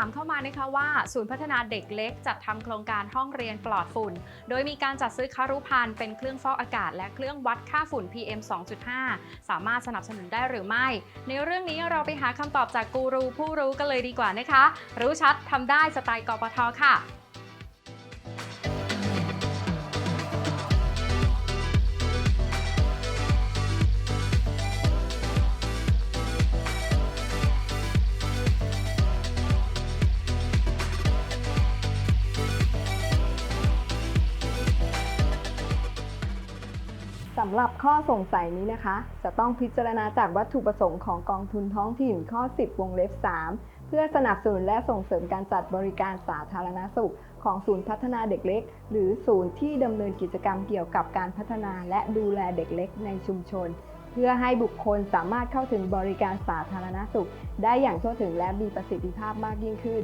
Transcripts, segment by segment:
ามเข้ามานะคะว่า ศูนย์พัฒนาเด็กเล็กจัดทำโครงการห้องเรียนปลอดฝุ่น โดยมีการจัดซื้อคารุภัณฑ์เป็นเครื่องฟอกอากาศ และเครื่องวัดค่าฝุ่น PM 2.5 สามารถสนับสนุนได้หรือไม่ ในเรื่องนี้เราไปหาคำตอบจากกูรูผู้รู้กันเลยดีกว่านะคะ รู้ชัดทำได้สไตล์กปทค่ะ สำหรับข้อสงสัยนี้นะคะ จะต้องพิจารณาจากวัตถุประสงค์ของกองทุนท้องถิ่นข้อ 10 วงเล็บ 3 เพื่อสนับสนุนและส่งเสริมการจัดบริการสาธารณสุข ของศูนย์พัฒนาเด็กเล็ก หรือศูนย์ที่ดำเนินกิจกรรมเกี่ยวกับการพัฒนาและดูแลเด็กเล็กในชุมชน เพื่อให้บุคคลสามารถเข้าถึงบริการสาธารณสุข ได้อย่างทั่วถึงและมีประสิทธิภาพมากยิ่งขึ้น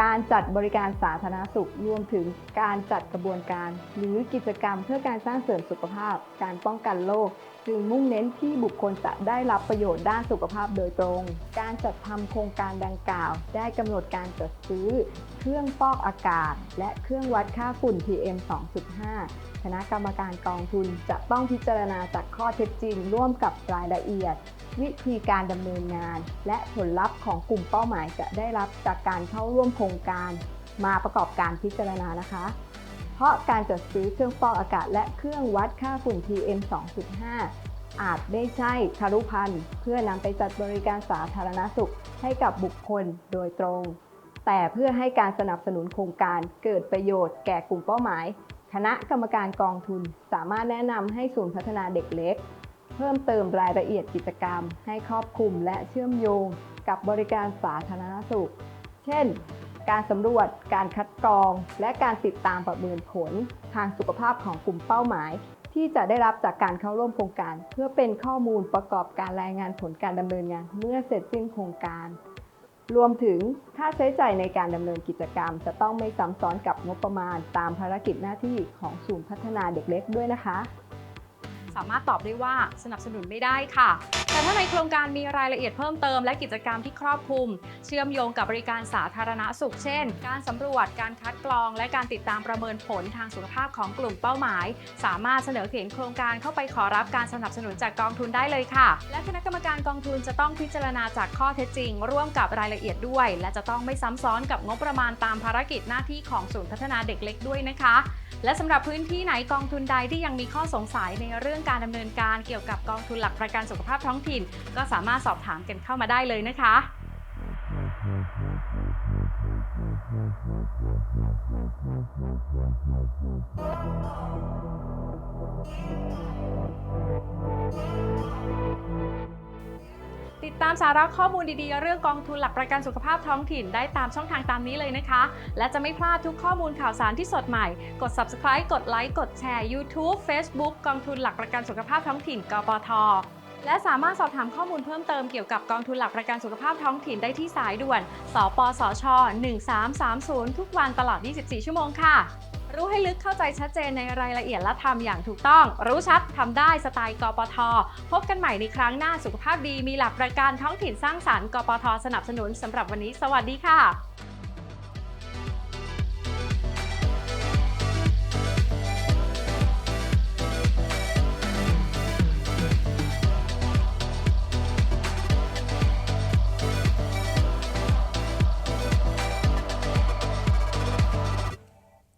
การจัดบริการสาธารณสุข รวมถึงการจัดกระบวนการ หรือกิจกรรมเพื่อการสร้างเสริมสุขภาพ การป้องกันโรค จึงมุ่งเน้นที่บุคคลจะได้รับประโยชน์ด้านสุขภาพโดยตรง การจัดทำโครงการดังกล่าว ได้กำหนดการจัดซื้อ เครื่องฟอกอากาศ และเครื่องวัดค่าฝุ่น PM 2.5 คณะกรรมการกองทุนจะต้องพิจารณาจากข้อเท็จจริง ร่วมกับรายละเอียด วิธีการดำเนินงาน และผลลัพธ์ของกลุ่มเป้าหมายจะได้รับจากการเข้าร่วมโครงการ มาประกอบการพิจารณานะคะ เพราะการจัดซื้อเครื่องฟอกอากาศและเครื่องวัดค่าฝุ่น PM 2.5 อาจได้ใช่คารุพันธ์เพื่อนำไปจัดบริการสาธารณสุขให้กับบุคคลโดยตรง แต่เพื่อให้การสนับสนุนโครงการเกิดประโยชน์แก่กลุ่มเป้าหมาย คณะกรรมการกองทุนสามารถแนะนำให้ศูนย์พัฒนาเด็กเล็ก เพิ่มเติมรายละเอียดกิจกรรม ให้ครอบคลุมและเชื่อมโยงกับบริการสาธารณสุข เช่น การสำรวจ การคัดกรอง และการติดตามประเมินผล ทางสุขภาพของกลุ่มเป้าหมาย ที่จะได้รับจากการเข้าร่วมโครงการ เพื่อเป็นข้อมูลประกอบการรายงานผลการดำเนินงาน เมื่อเสร็จสิ้นโครงการ รวมถึงค่าใช้จ่ายในการดำเนินกิจกรรม จะต้องไม่ซ้ำซ้อนกับงบประมาณ ตามภารกิจหน้าที่ของศูนย์พัฒนาเด็กเล็กด้วยนะคะ สามารถตอบได้ว่าสนับสนุนไม่ได้ค่ะ แต่ถ้าในโครงการมีรายละเอียดเพิ่มเติมและกิจกรรมที่ครอบคลุม เชื่อมโยงกับบริการสาธารณสุข เช่น การสำรวจ การคัดกรอง และการติดตามประเมินผลทางสุขภาพของกลุ่มเป้าหมาย สามารถเสนอเขียนโครงการเข้าไปขอรับการสนับสนุนจากกองทุนได้เลยค่ะ และคณะกรรมการกองทุนจะต้องพิจารณาจากข้อเท็จจริง ร่วมกับรายละเอียดด้วย และจะต้องไม่ซ้ำซ้อนกับงบประมาณตามภารกิจหน้าที่ของศูนย์พัฒนาเด็กเล็กด้วยนะคะ และสำหรับพื้นที่ไหนกองทุนใดที่ยังมีข้อสงสัยในเรื่องการดำเนินการเกี่ยวกับกองทุนหลักประกันสุขภาพท้องถิ่น ก็สามารถสอบถามกันเข้ามาได้เลยนะคะติ ดตามสาระข้อมูลดีๆ เรื่องกองทุนหลักประกันสุขภาพท้องถิ่นได้ตามช่องทางตามนี้เลยนะคะ และจะไม่พลาดทุกข้อมูลข่าวสารที่สดใหม่ กด subscribe กดไลค์กดแชร์ YouTube Facebook กองทุนหลักประกันสุขภาพท้องถิ่น กปทและสามารถสอบถามข้อมูลเพิ่มเติมเกี่ยวกับกองทุนหลักประกันสุขภาพท้องถิ่นได้ที่สายด่วน สปสช 1330 ทุกวันตลอด 24 ชั่วโมงค่ะ รู้ให้ลึกเข้าใจชัดเจนในรายละเอียดและทำอย่างถูกต้อง รู้ชัดทำได้สไตล์กปท พบกันใหม่ในครั้งหน้าสุขภาพดีมีหลักประกันท้องถิ่นสร้างสรรค์กปทสนับสนุนสำหรับวันนี้ สวัสดีค่ะ